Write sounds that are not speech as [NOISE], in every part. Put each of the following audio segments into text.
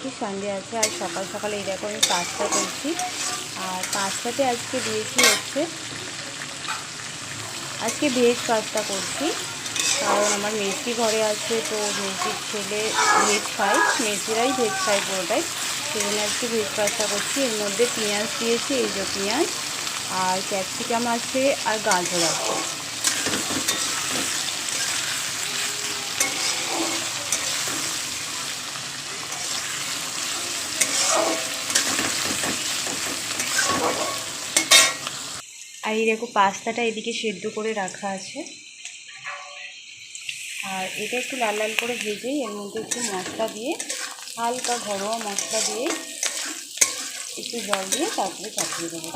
আজকে সানডে আছে আর সকাল সকাল এই দেখো আমি পাস্তা করছি। আর পাস্তাতে আজকে দিয়েছি হচ্ছে, আজকে ভেজ পাস্তা করছি। কারণ আমার মেসি ঘরে আছে, তো মেসির ছেলে ভেজ খায় মেসিরাই ভেজ খায় পুরোটাই। সেই জন্য আজকে ভেজ পাস্তা করছি। এর মধ্যে পেঁয়াজ দিয়েছি, এই যে পেঁয়াজ, আর ক্যাপসিকাম আছে, আর গাজর আছে। আর এই দেখো পাস্তাটা এদিকে সেদ্ধ করে রাখা আছে। আর এটা একটু লাল লাল করে ভেজেই এর মধ্যে একটু মশলা দিয়ে, হালকা ঘরোয়া মশলা দিয়ে একটু জল দিয়ে তারপরে চাপিয়ে দেবো।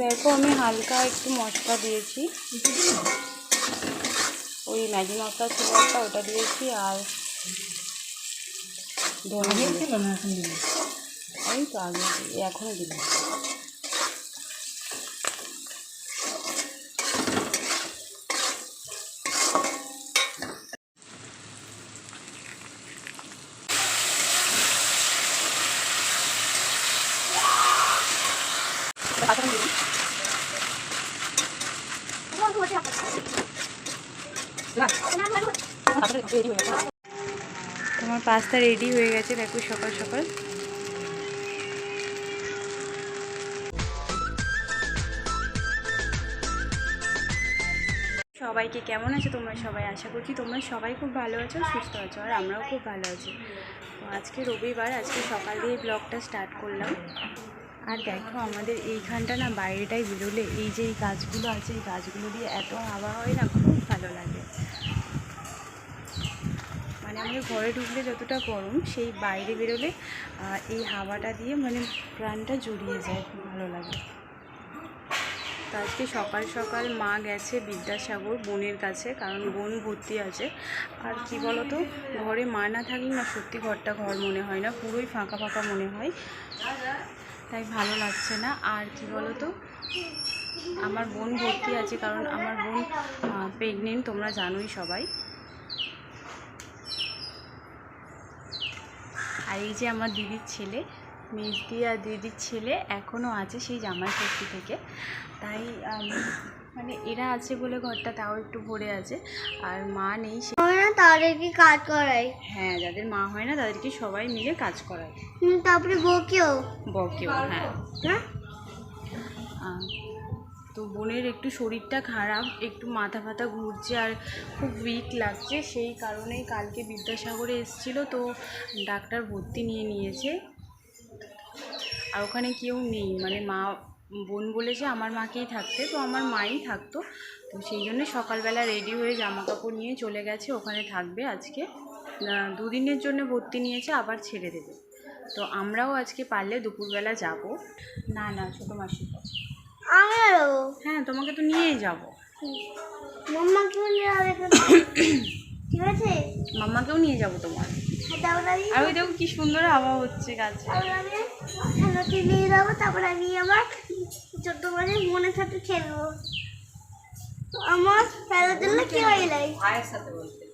দেখো আমি হালকা একটু মশলা দিয়েছি। ওই ম্যাগি মশলা ছিল একটা, ওটা দিয়েছি আর ধনে জিরে। এই তো আগে দিই, এখনও দিলাম তোমার পাস্তা রেডি হয়ে গেছে, দেখো সকাল সকাল। সবাইকে কেমন আছো? তোমরা সবাই আশা করছি তোমরা সবাই খুব ভালো আছো, সুস্থ আছো, আর আমরাও খুব ভালো আছি। তো আজকে রবিবার, আজকে সকাল দিয়ে ব্লগটা স্টার্ট করলাম। আর দেখো আমাদের এইখানটা না বাইরেটাই বেরোলে, এই যে এই গাছগুলো আছে, এই গাছগুলো দিয়ে এত হাওয়া হয় না খুব ভালো লাগে। মানে আমাদের ঘরে ঢুকলে যতটা গরম, সেই বাইরে বেরোলে এই হাওয়াটা দিয়ে মানে প্রাণটা জড়িয়ে যায় ভালো লাগে। তো আজকে সকাল সকাল মা গেছে বিদ্যাসাগর বোনের কাছে, কারণ বোন ভর্তি আছে। আর কি বলতো, ঘরে মা না থাকলে না সত্যি ঘরটা ঘর মনে হয় না, পুরোই ফাঁকা ফাঁকা মনে হয়। তাই ভালো লাগছে না। আর কি বলতো, আমার বোন ভর্তি আছে, কারণ আমার বোন প্রেগনেন্ট তোমরা জানোই সবাই। আর এই যে আমার দিদির ছেলে মিষ্টি আর দিদির ছেলে এখনও আছে সেই জামাই ষষ্ঠী থেকে। তাই মানে এরা আছে বলে ঘরটা তাও একটু ভরে আছে। আর মা নেই সে তাদেরকে কাজ করাই। হ্যাঁ যাদের মা হয় না তাদেরকে সবাই মিলে কাজ করায় তারপরে বকেও বকেও হ্যাঁ। হ্যাঁ? তো বোনের একটু শরীরটা খারাপ, একটু মাথা ফাথা ঘুরছে আর খুব উইক লাগছে, সেই কারণেই কালকে বিদ্যাসাগরে এসেছিল তো ডাক্তার ভর্তি নিয়ে নিয়েছে। আর ওখানে কেউ নেই মানে মা, বোন বলেছে আমার মাকেই থাকতে, তো আমার মাই থাকতো, তো সেই জন্য সকালবেলা রেডি হয়ে জামা কাপড় নিয়ে চলে গেছে, ওখানে থাকবে আজকে। দুদিনের জন্য ভর্তি নিয়েছে, আবার ছেড়ে দেবে। তো আমরাও আজকে পারলে দুপুরবেলা যাব। না না, ছোটো মাসির কাছে আমারও হ্যাঁ তোমাকে তো নিয়েই যাব। মাম্মাকেও নিয়ে যাবে [COUGHS] ঠিক আছে? মাম্মাকেও নিয়ে যাব তোমার হ্যাঁ, আর ওই দেখো কি সুন্দর হাওয়া হচ্ছে গাছে। খেলাতে নিয়ে যাব তারপরে আমি আমার ছোট্ট মানে মনের সাথে খেলব। আমার খেলার জন্য কি হইলাই ভাইয়ের সাথে বলতে।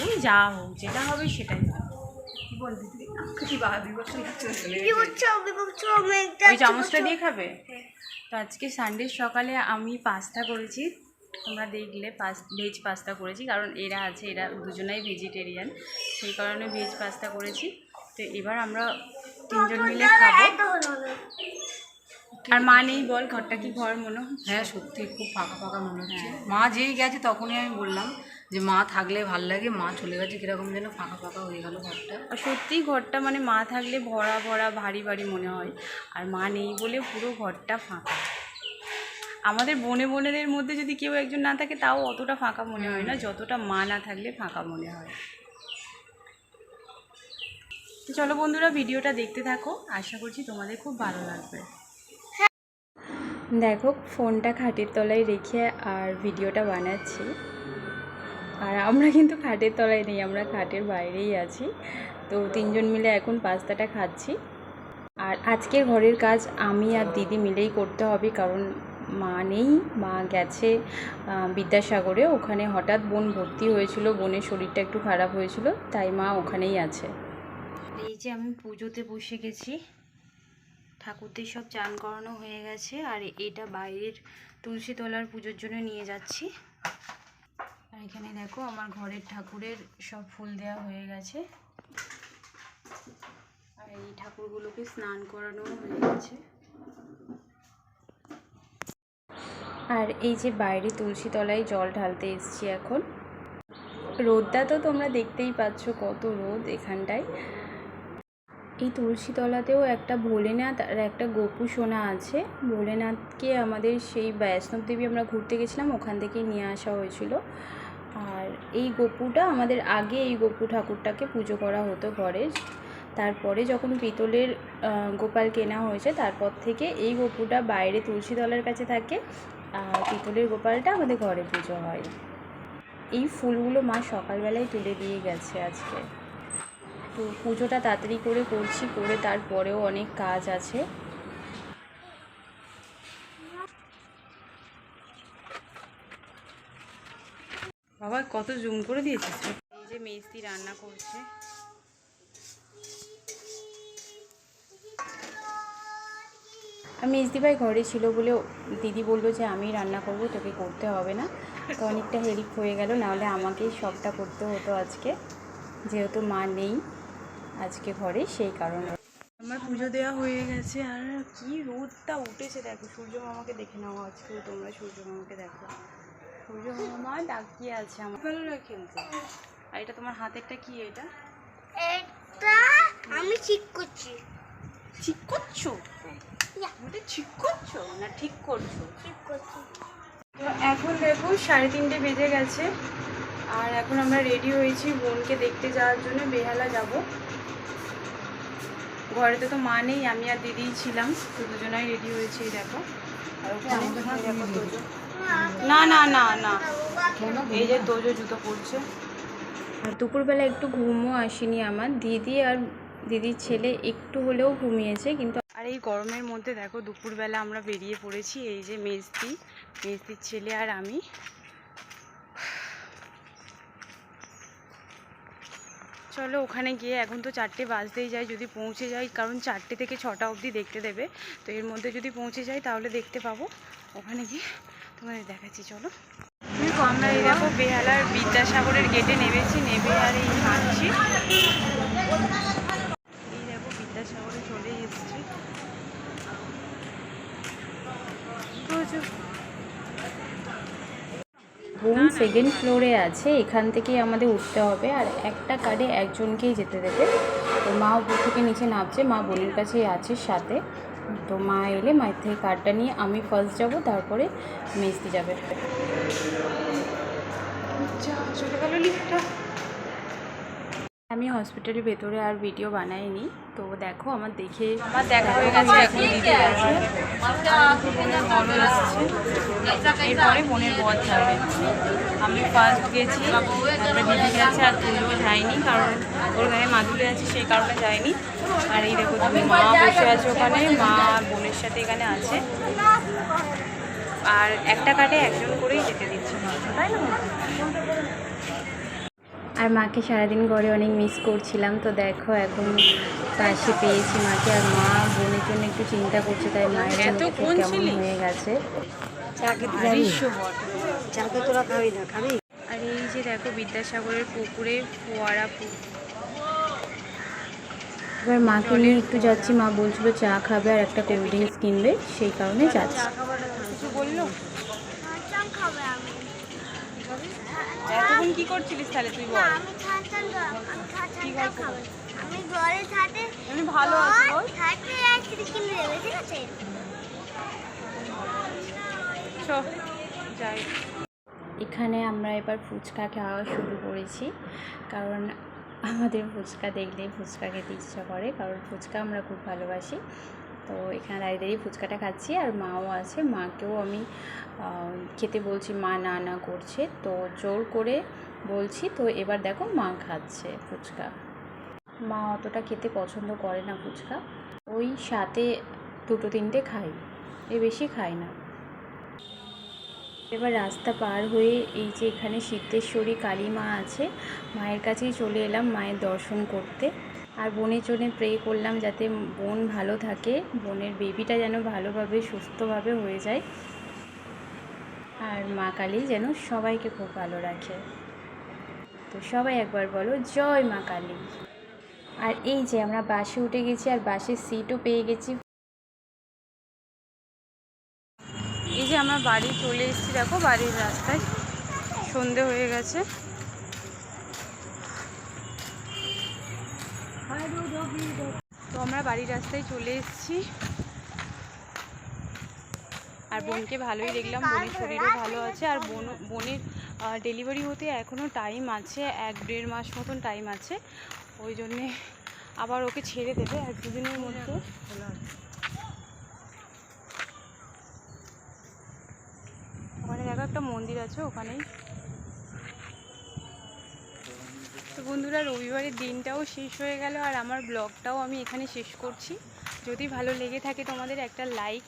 ওই যা হোক যেটা হবে সেটাই। বলবি তুই? কি বাবা ওই চামচটা দিয়ে খাবে? তো আজকে সানডে সকালে আমি পাস্তা করেছি। তোমরা দেখলে পাস ভেজ পাস্তা করেছি কারণ এরা আছে এরা দুজনাই ভেজিটেরিয়ান সেই কারণে ভেজ পাস্তা করেছি। তো এবার আমরা তিনজন মিলে খাব। আর মা নেই বল ঘরটা কি ঘর মনে হ্যাঁ সত্যি খুব ফাঁকা ফাঁকা মনে হচ্ছে। হ্যাঁ। মা যেই গেছে তখনই আমি বললাম যে মা থাকলে ভালো লাগে মা চলে গেছে কীরকম যেন ফাঁকা ফাঁকা হয়ে গেল ঘরটা। আর সত্যিই ঘরটা মানে মা থাকলে ভরা ভরা ভারী ভারী মনে হয়। আর মা নেই বলে পুরো ঘরটা ফাঁকা। আমাদের বনে বনেদের মধ্যে যদি কেউ একজন না থাকে তাও অতটা ফাঁকা মনে হয় না। যতটা মা না থাকলে ফাঁকা মনে হয়। তো চলো বন্ধুরা ভিডিওটা দেখতে থাকো। আশা করছি তোমাদের খুব ভালো লাগবে। দেখো ফোনটা খাটের তলায় রেখে আর ভিডিওটা বানাচ্ছি। আর আমরা কিন্তু খাটের তলায় নেই, আমরা খাটের বাইরেই আছি। তো তিনজন মিলে এখন পাস্তাটা খাচ্ছি। আর আজকের ঘরের কাজ আমি আর দিদি মিলেই করতে হবে, কারণ মা নেই, মা গেছে বিদ্যাসাগরে। ওখানে হঠাৎ বোন ভর্তি হয়েছিল, বোনের শরীরটা একটু খারাপ হয়েছিল, তাই মা ওখানেই আছে। এই যে আমি পুজোতে বসে গেছি, ঠাকুরদের সব চান করানো হয়ে গেছে, আর এটা বাইরের তুলসী তলার পুজোর জন্য নিয়ে যাচ্ছি। এখানে দেখো আমার ঘরের ঠাকুরের সব ফুল দেওয়া হয়ে গেছে। আর এই ঠাকুরগুলোকে স্নান করানো হয়ে গেছে। আর এই যে বাইরে তুলসী তলায় জল ঢালতে এসছি এখন। রোদটা তো তোমরা দেখতেই পাচ্ছ কত রোদ এখানটায়। এই তুলসী তলাতেও একটা ভোলেনাথ আর একটা গোপু সোনা আছে। ভোলেনাথকে আমাদের সেই বৈষ্ণব দেবী আমরা ঘুরতে গেছিলাম, ওখান থেকেই নিয়ে আসা হয়েছিল। এই গোপুটা, আমাদের আগে এই গোপু ঠাকুরটাকে পুজো করা হতো ঘরে। তারপরে যখন পিতলের গোপাল কেনা হয়েছে, তারপর থেকে এই গোপুটা বাইরে তুলসী তলার কাছে থাকে আর পিতলের গোপালটা আমাদের ঘরে পুজো হয়। এই ফুলগুলো মা সকালবেলায় তুলে দিয়ে গেছে আজকে। তো পুজোটা তাড়াতাড়ি করে করছি, করে তারপরেও অনেক কাজ আছে। বাবা, কত জুম করে দিয়েছিস? এই যে মেজদি রান্না করছে। মেজদি ভাই ঘরে ছিল বলে দিদি বলল যে, আমি রান্না করব, তোকে করতে হবে না। তো অনেকটা হেল্প হয়ে গেল, নাহলে আমাকেই সবটা করতে হতো আজকে। যেহেতু মা নেই আজকে ঘরে, সেই কারণে। আমার পুজো দেওয়া হয়ে গেছে, আর কি রোদটা উঠেছে, দেখো। সূর্য মামাকে দেখে নাও আজকে, তোমরা সূর্য মামাকে দেখো। সূর্য মামা ডাকিয়ে আছে আমার। ভালো লাগে খেলতে। আর এটা তোমার হাতেরটা কি এটা? এটা আমি ঠিক করছি। ঠিক করছ? ওটা ঠিক করছ? না ঠিক করছ? ঠিক করছি। এখন দেখো সাড়ে তিনটে বেজে গেছে। আর এখন আমরা রেডি হয়েছি বোনকে দেখতে যাওয়ার জন্য বেহালা যাব। ঘরেতে তো মা নেই আমি আর দিদিই ছিলাম। তো দুজনাই রেডি হয়েছি দেখো। আর ওখানে দেখো না না না না। এই যে তোজো জুতো পরছে। আর দুপুরবেলা একটু ঘুমও আসেনি আমার। দিদি আর দিদির ছেলে একটু হলেও ঘুমিয়েছে কিন্তু আর এই গরমের মধ্যে দেখো দুপুরবেলা আমরা বেরিয়ে পড়েছি এই যে মেজদি মেজদির ছেলে আর আমি। চলো ওখানে গিয়ে এখন তো চারটে বাজতেই যায় যদি পৌঁছে যাই কারণ চারটে থেকে ছটা অবধি দেখতে দেবে। তো এর মধ্যে যদি পৌঁছে যাই তাহলে দেখতে পাবো। ওখানে গিয়ে তোমাদের দেখাচ্ছি চলো। আমরা এই দেখো বেহালার বিদ্যাসাগরের গেটে নেমেছি নেমে আর এই হাঁটছি। এই দেখো বিদ্যাসাগরে চলে এসেছি। রুম সেকেন্ড ফ্লোরে আছে এখান থেকেই আমাদের উঠতে হবে। আর একটা কার্ডে একজনকেই যেতে দেবে। তো মা উপর থেকে নিচে নামছে মা বোনের কাছেই আছে সাথে। তো মা এলে মায়ের থেকে কার্ডটা নিয়ে আমি ফার্স্ট যাব, তারপরে মিস্তি যাবে। চলে লিফটটা। আমি হসপিটালের ভেতরে আর ভিডিও বানাইনি। তো দেখো আমার দেখে আমার দেখা হয়ে গেছে। এখন দিদি আছে এরপরে বোনের বর যাবে। আমি ফার্স্ট গেছি তারপরে দিদি গেছে আর তুইও যায়নি কারণ ওর গায়ে মাদুলে আছে সেই কারণে যায়নি। আর এই দেখো তুমি মা বসে আছে ওখানে মা বোনের সাথে এখানে আছে। আর একটা কাটে একজন করেই যেতে দিচ্ছে তাই না আর মাকে সারাদিন ঘরে অনেক মিস করছিলাম। তো দেখো এখন পাশে পেয়েছি মাকে আর মা বোনের জন্য একটু চিন্তা করছে তাই মায়ের কেমন হয়ে গেছে। চাকে তোরা খাবি না খাবি? আর এই যে দেখো বিদ্যাসাগরের পুকুরে ফোয়ারা এবার মাকে নিয়ে একটু যাচ্ছি। মা বলছিল চা খাবে আর একটা কোল্ড ড্রিঙ্কস কিনবে সেই কারণে যাচ্ছি। কিছু বলল? খাবে আমি। এতক্ষণ কি করছিলিস তাহলে তুই না আমি চান আমি চান চান খাব। আমি ঘরে ছাদে আমি ভালো আছি বল। ছাদে আইসক্রিম কিনে দেবে ঠিক আছে? চ যাই। এখানে আমরা এবার ফুচকা খাওয়া শুরু করেছি কারণ আমাদের ফুচকা দেখলেই ফুচকা খেতে ইচ্ছা করে কারণ ফুচকা আমরা খুব ভালোবাসি। তো এখানে দাঁড়িয়ে দাঁড়িয়ে ফুচকাটা খাচ্ছি আর মাও আছে। মাকেও আমি খেতে বলছি, মা না না করছে। তো জোর করে বলছি, তো এবার দেখো মা খাচ্ছে ফুচকা। মা অতটা খেতে পছন্দ করে না ফুচকা। ওই সাথে দুটো তিনটে খাই, এ বেশি খাই না। এবার রাস্তা পার হয়ে এই যে এখানে সিদ্ধেশ্বরী কালী মা আছে, মায়ের কাছেই চলে এলাম মায়ের দর্শন করতে। আর বোনের জন্য প্রে করলাম যাতে বোন ভালো থাকে। বোনের বেবিটা যেন ভালোভাবে, সুস্থভাবে হয়ে যায়। আর মা কালী যেন সবাইকে খুব ভালো রাখে। তো সবাই একবার বলো, জয় মা কালী। আর এই যে আমরা বাসে উঠে গেছি আর বাসের সিটও পেয়ে গেছি। এই যে আমরা বাড়ি চলে এসেছি, দেখো বাড়ির রাস্তায়। সন্ধে হয়ে গেছে। তো আমরা বাড়ির রাস্তায় চলে এসেছি। আর বোনকে ভালোই দেখলাম, বোনের শরীরও ভালো আছে, আর বোন, বোনের ডেলিভারি হতে এখনও টাইম আছে, এক দেড় মাস মতন টাইম আছে। ওই জন্যে আবার ওকে ছেড়ে দেবে এক দুদিনের মধ্যে। ওখানে দেখো একটা মন্দির আছে, ওখানেই। তো বন্ধুরা, রবিবারের দিনটাও শেষ হয়ে গেল আর আমার ব্লগটাও আমি এখানে শেষ করছি। যদি ভালো লেগে থাকে তোমাদের একটা লাইক,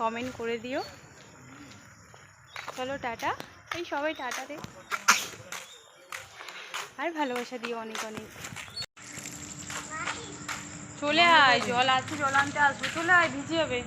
কমেন্ট করে দিও। চলো টাটা। এই সবাই টাটা দে আর ভালোবাসা দিও অনেক অনেক। চলে আয়, জল আছে, জল আনতে আসব। চলে আয়, ভিজে যাবে।